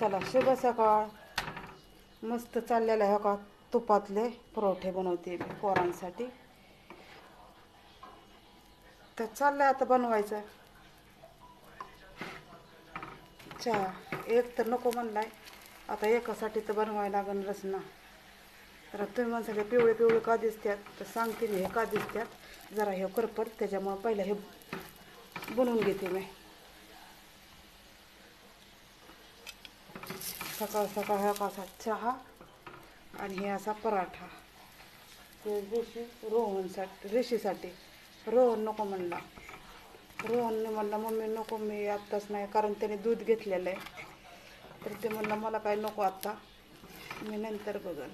चला शुभ सकाळ. मस्त चाललेलं आहे का? तुपातले परोठे बनवते मी पोरांसाठी. तर चाललं आता बनवायचं. चहा. एक तर नको म्हणलाय. आता एकासाठी तर बनवायला लागेल रचना तर तुम्ही म्हणसाले पिवळे पिवळे का दिसतात तर सांगते मी हे का दिसतात जरा हे करपट त्याच्यामुळं पहिलं हे बनवून घेते मी. सकाळ सकाळ हा असा चहा आणि हे असा पराठा. ते ऋषी रोहनसाठी ऋषीसाठी रोहन नको म्हणला. रोहनने म्हणला मम्मी नको मी आत्ताच नाही कारण त्याने दूध घेतलेलं आहे. तर ते म्हणलं मला काय नको आत्ता मी नंतर बघल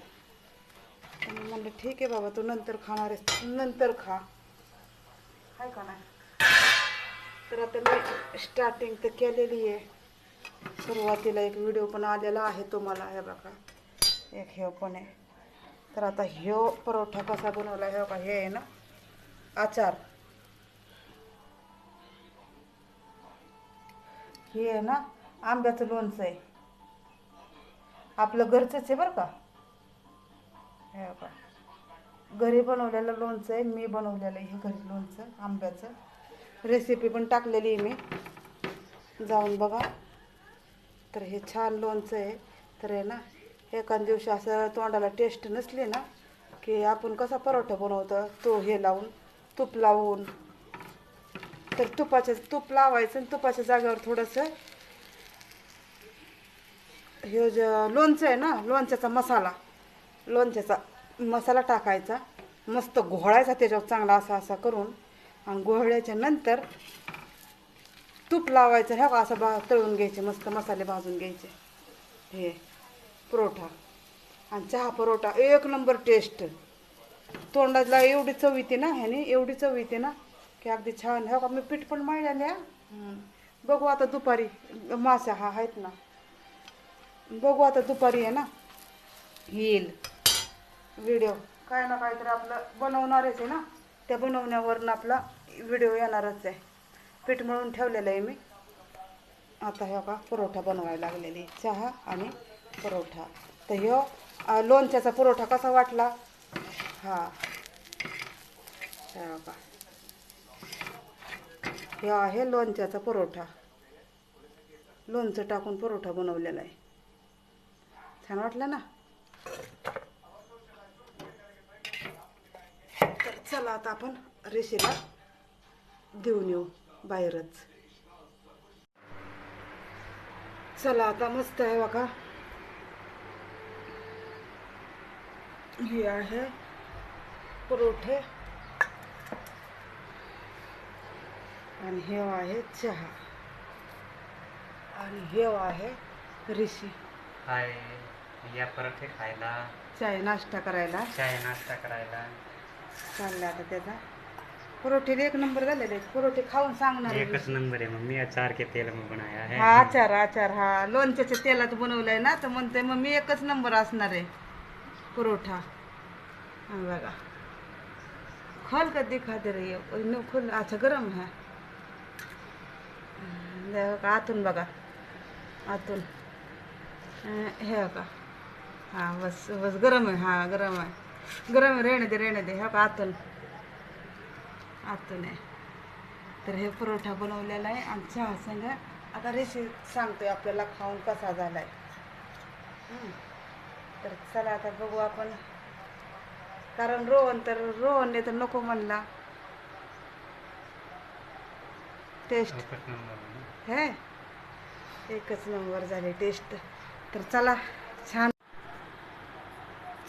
तर मी म्हणलं ठीक आहे बाबा तू नंतर खाणार आहेस नंतर खा. आहे का नाही? तर आता मी स्टार्टिंग तर केलेली आहे. सुरुवातीला एक व्हिडिओ पण आलेला आहे तुम्हाला हे बघा. एक हे पण आहे. तर आता ह्यो परोठा कसा बनवला हे बघा हे आहे ना आचार. हे आहे ना आंब्याचं लोणचं आहे. आपलं घरचंच आहे बरं का? हे बघा. घरी बनवलेलं लोणचं आहे मी बनवलेलं आहे हे घरी लोणचं आंब्याचं. रेसिपी पण टाकलेली आहे मी. जाऊन बघा. तर हे छान लोणचं आहे. तर आहे ना एखाद दिवशी असं तोंडाला टेस्ट नसली ना की आपण कसा परोठा बनवतो तो हे लावून तूप लावून. तर तुपाच्या तूप लावायचं आणि तुपाच्या जागेवर थोडंसं हे जे लोणचं आहे ना लोणच्याचा मसाला लोणच्याचा मसाला टाकायचा. मस्त घोळायचा त्याच्यावर चांगला असा असा करून. आणि घोळल्याच्या नंतर तूप लावायचं ह्या का असं बा तळून घ्यायचे मस्त मसाले भाजून घ्यायचे. हे परोठा. आणि चहा परोठा एक नंबर टेस्ट तोंडाला एवढी चव येते ना ह्याने एवढी चव येते ना की अगदी छान. ह्या का मी पीठ पण मळलेल्या बघू आता दुपारी मासा हा आहेत ना. बघू आता दुपारी आहे ना. येईल. व्हिडिओ. काय ना काहीतरी आपलं बनवणारच आहे ना. त्या बनवण्यावरून आपला व्हिडिओ येणारच आहे. पीठ मळून ठेवलेलं आहे मी. आता हे का पुरवठा बनवायला लागलेली चहा आणि पुरवठा. तर ह्यो लोणच्याचा पुरवठा कसा वाटला? हा. हे बघा. हे आहे लोणच्याचा पुरवठा. लोणचं टाकून पुरवठा बनवलेला आहे. छान वाटलं ना? तर चला आता आपण रेषेला देऊन येऊ. बाहेरच. चला आता मस्त आहे बघा. हे आहे परोठे आणि हे आहे चहा. आणि हे आहे ऋषी हाय या पराठे खायला. चाय नाश्ता करायला. चाय नाश्ता करायला. चालला आता त्याचा. परोठे एक नंबर झालेले आहेत. परोठे खाऊन सांगणार आहे. एकच नंबर है मम्मी अचार के तेल में बनाया है हा आचार आचार हा. लोणच्याच्या तेलात बनवलंय ना तर म्हणते मग मी एकच नंबर असणार आहे. परोठा हा बघा. खोल का दिखा दे रही है न खोल. अच्छा गरम है हम्म, हे बघा आतून बघा. आतून. अं, हे बघा. हा बस बस गरम आहे. हा गरम आहे. गरम आहे. रेणे दे रेणे दे. हे बघा आतून. आतून आहे तर हे परोठा बनवलेला आहे. आणि चहा संग आता रेसिपी सांगतोय आपल्याला खाऊन कसा झालाय. हं. तर चला आता बघू आपण. कारण रोहन तर रोहनने तर नको म्हणला. टेस्ट है. हे? एकच नंबर झाली टेस्ट तर चला छान.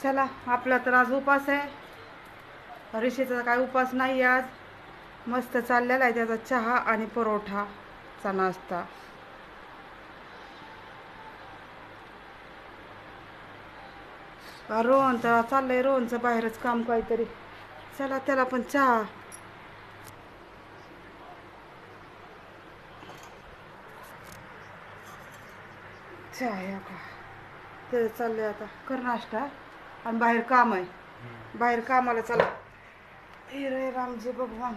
चला आपला तर आज उपास आहे. ऋषीचा काय उपास नाही आज. मस्त चाललेला आहे त्याचा चहा आणि परोठाचा नाश्ता. रोहन तर चाललंय रोहनचं बाहेरच काम काहीतरी. चला त्याला पण चहा. चहा या का? ते चाललंय आता. कर नाश्ता आणि बाहेर काम आहे. बाहेर कामाला चला. हे रे रामजी भगवान.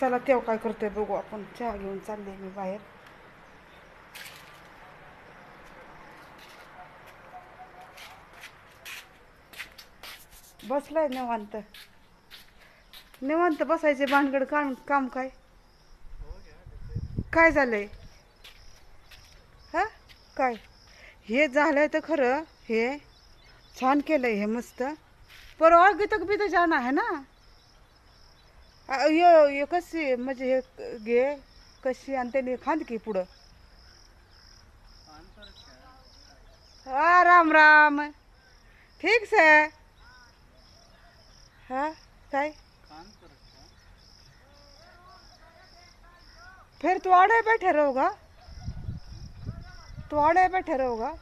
चला तेव्हा काय करतोय बघू आपण. चहा घेऊन चालले मी बाहेर. बसलाय निवांत. निवांत बसायचे भानगड काम काम काय? काय झालंय? हा? काय? हे झालंय तर खरं हे छान केलंय हे मस्त. पर अगदी बी तर जाणं आहे ना? अ, यो यो कशी म्हणजे हे घे कशी आणि त्याने खांद की पुढं. हा राम राम. ठीक से हा काय? फिर तू आड़े बैठे रहोगा तू आड़े बैठे रहोगा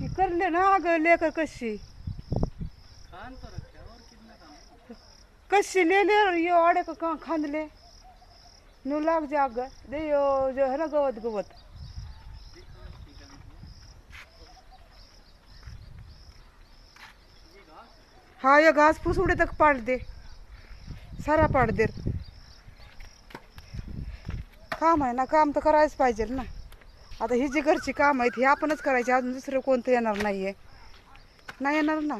ये कर ले ना आगे लेकर कशी? कशी ले ले और ये आड़े को कहाँ खांद ले? नु लाग जा आगे दे यो जो है ना गवत गवत। हाँ ये घास फूस उड़े तक पाड़ दे। सारा पाड़ दे। काम आहे ना, काम तर करायच पाहिजे ना। आता ही जी घरची काम आहेत ही आपणच करायची दुसरं नाहीये. नाही येणार ना?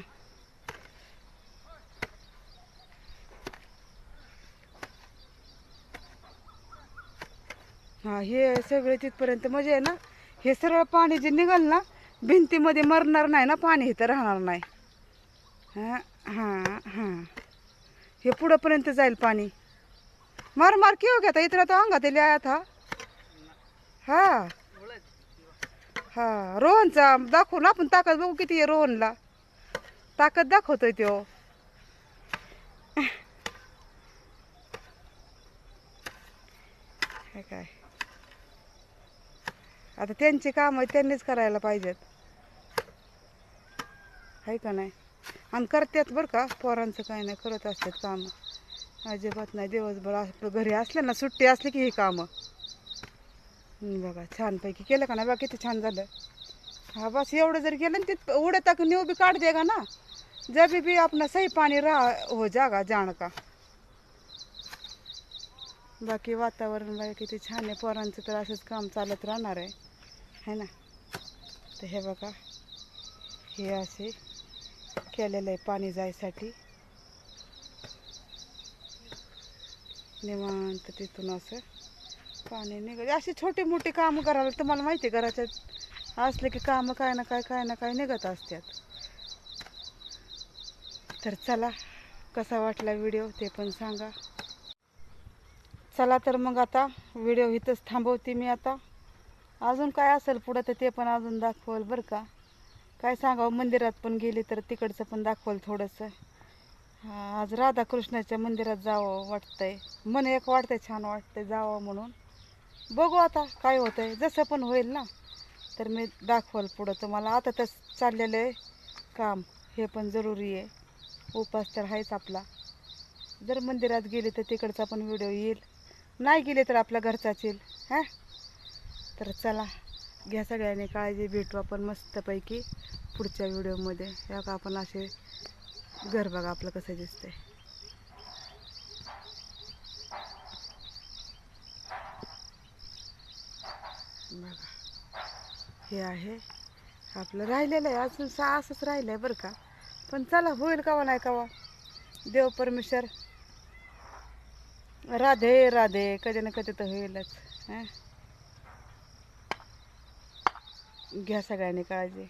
हा हे सगळे तिथपर्यंत म्हणजे आहे ना? हे सरळ पाणी जे निघाल ना भिंतीमध्ये मरणार नाही ना पाणी इथं राहणार नाही. हां हां हां. हे पुढंपर्यंत जाईल पाणी. मार मार क्यों गया था इतना तो अंगात येईल आयात हा. हा रोहनचा दाखवून आपण ताकद बघू किती आहे रोहनला. ताकद दाखवतोय तो हे काय आता त्यांची कामं त्यांनीच करायला पाहिजेत. आहे का नाही? आणि करतात बरं का पोरांचं काही नाही करत असतात कामं. अजिबात नाही दिवसभर आपलं घरी असले ना सुट्टी असली की ही कामं. बघा छानपैकी केलं का ना बघा किती छान झालं. हा बस एवढं जर केलं ना तिथं उडे तक न्यू बी काढ देगा ना? जब भी अपना सही पाणी राह हो जागा जाण का? बाकी वातावरण बाय किती छान आहे. पोरांचं तर असंच काम चालत राहणार आहे. है ना? तर हे बघा हे असे केलेलं आहे पाणी जायसाठी. निवांत तिथून असं पाणी निघत. अशी छोटी मोठी कामं करायला तुम्हाला माहिती आहे घराच्यात असले की कामं काय ना काय काय ना काय निघत असतात. तर चला कसा वाटला व्हिडिओ ते पण सांगा. चला तर मग आता व्हिडिओ इथंच थांबवते मी आता. अजून काय असेल पुढं तर ते पण अजून दाखवल बरं का. काय सांगावं मंदिरात पण गेली तर तिकडचं पण दाखवल थोडंसं. आज राधाकृष्णाच्या मंदिरात जावं वाटतंय. मन एक वाटतंय छान वाटतंय जावं म्हणून. बघू आता काय होतंय. जसं पण होईल ना. तर मी दाखवल पुढं तुम्हाला. आता तर चाललेलं आहे काम. हे पण जरुरी आहे. उपास तर आहेच आपला. जर मंदिरात गेली तर तिकडचा पण व्हिडिओ येईल. नाही गेले तर आपल्या घरचाच येईल. हां? तर चला घ्या सगळ्यांनी काळजी भेटू आपण मस्तपैकी पुढच्या व्हिडिओमध्ये. या का आपण असे घर बघा आपलं कसं दिसतंय. बघा हे आहे. आपलं राहिलेलं आहे अजून सहा असंच राहिलं आहे बरं का. पण चला होईल कवा नाही कवा. देव परमेश्वर. राधे राधे कधी ना कधी तर होईलच हां? घ्या सगळ्यांनी काळजी.